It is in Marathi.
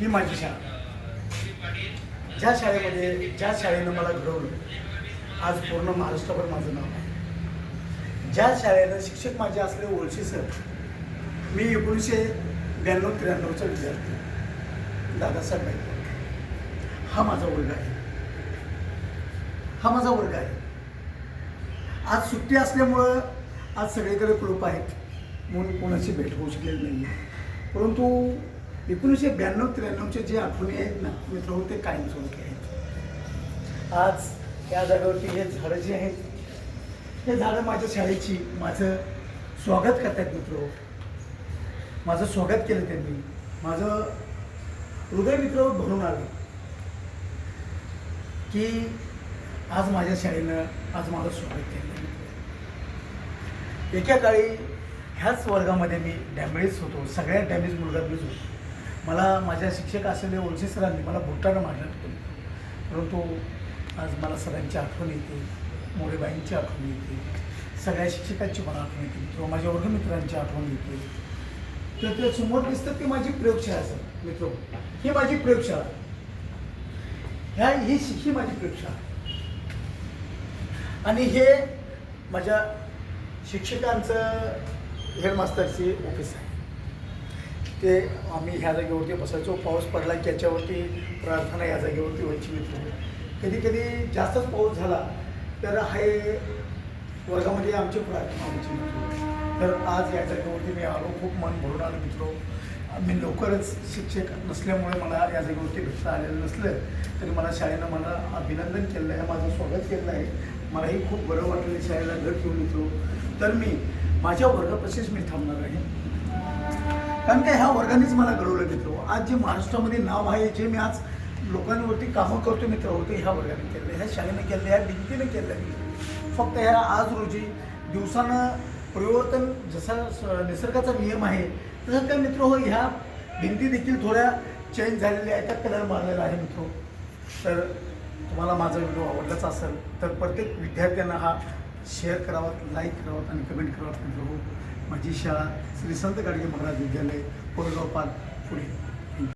ही माझी शाळा. ज्या शाळेमध्ये ज्या शाळेनं मला घडवलं आज पूर्ण महाराष्ट्रभर माझं नाव आहे. ज्या शाळेनं शिक्षक माझे असले ओळशी सर मी एकोणीसशे ब्याण्णव त्र्याण्णवचा विद्यार्थी दादासाहेब हा माझा वर्ग आहे. हा माझा वर्ग आहे. आज सुट्टी असल्यामुळं आज सगळीकडे कुलूप आहेत. म्हणून कोणाची भेट होऊ शकलेली नाही परंतु एकोणीसशे ब्याण्णव त्र्याण्णवचे जे आठवणी आहेत ना मित्र ते कायमस्वरूपी आहेत. आज या जागेवरती हे झाडं जी आहेत हे झाडं माझ्या शाळेची माझं स्वागत करतात मित्र. माझं स्वागत केलं त्यांनी. माझं हृदय मित्र भरून आलं. की आज माझ्या शाळेनं आज माझं स्वागत केलं. एका काळी ह्याच वर्गामध्ये मी डॅमेज होतो. सगळ्यात डॅमेज मुलगा मीच होतो. मला माझ्या शिक्षक असलेले ओळशी सरांनी मला भुटाणं मारलं होतं. परंतु आज मला सरांची आठवण येते. मोरेबाईंची आठवण येते. सगळ्या शिक्षकांची मला आठवण येते. किंवा माझ्या वर्गमित्रांची आठवण येते. तर ते समोर दिसतं ती माझी प्रयोगशाळा सर. मित्र ही माझी प्रयोगशाळा. ह्या ही ही माझी प्रयोगशाळा. आणि हे माझ्या शिक्षकांचं हेडमास्टरची ऑफिस आहे. ते आम्ही ह्या जागेवरती बसायचो पाऊस पडला की याच्यावरती प्रार्थना या जागेवरती व्हायची मित्र कधी कधी जास्तच पाऊस झाला तर हे वर्गामध्ये आमची प्रार्थना व्हायची मित्र तर आज या जागेवरती मी आलो खूप मन भरून आलो मित्र. मी लवकरच शिक्षक नसल्यामुळे मला या जागेवरती भेटता आलेलं नसलं तरी मला शाळेनं मला अभिनंदन केलं आहे माझं स्वागत केलं आहे. मलाही खूप बरं वाटलं शाळेला घर घेऊन येतो. तर मी माझ्या वर्गापाशीच मी थांबणार आहे. कारण का ह्या वर्गानेच मला घडवलं घेतो आज जे महाराष्ट्रामध्ये नाव आहे जे मी आज लोकांवरती कामं करतो मित्र होतो ह्या वर्गाने केलं ह्या शाळेने केलं ह्या भिंतीने केलं फक्त ह्या आज रोजी दिवसानं परिवर्तन जसा स- निसर्गाचा नियम आहे तसं त्या मित्र हो ह्या भिंती देखील थोड्या चेंज झालेल्या आहेत त्या कलर मारलेला आहे मित्र हो. तर तुम्हाला माझा व्हिडिओ आवडलाच असेल तर प्रत्येक विद्यार्थ्यांना हा शेअर करावा लाईक करावा आणि कमेंट करावा. माझी शाळा श्री संत गाडगे महाराज विद्यालय कोरेगाव पार्क पुणे.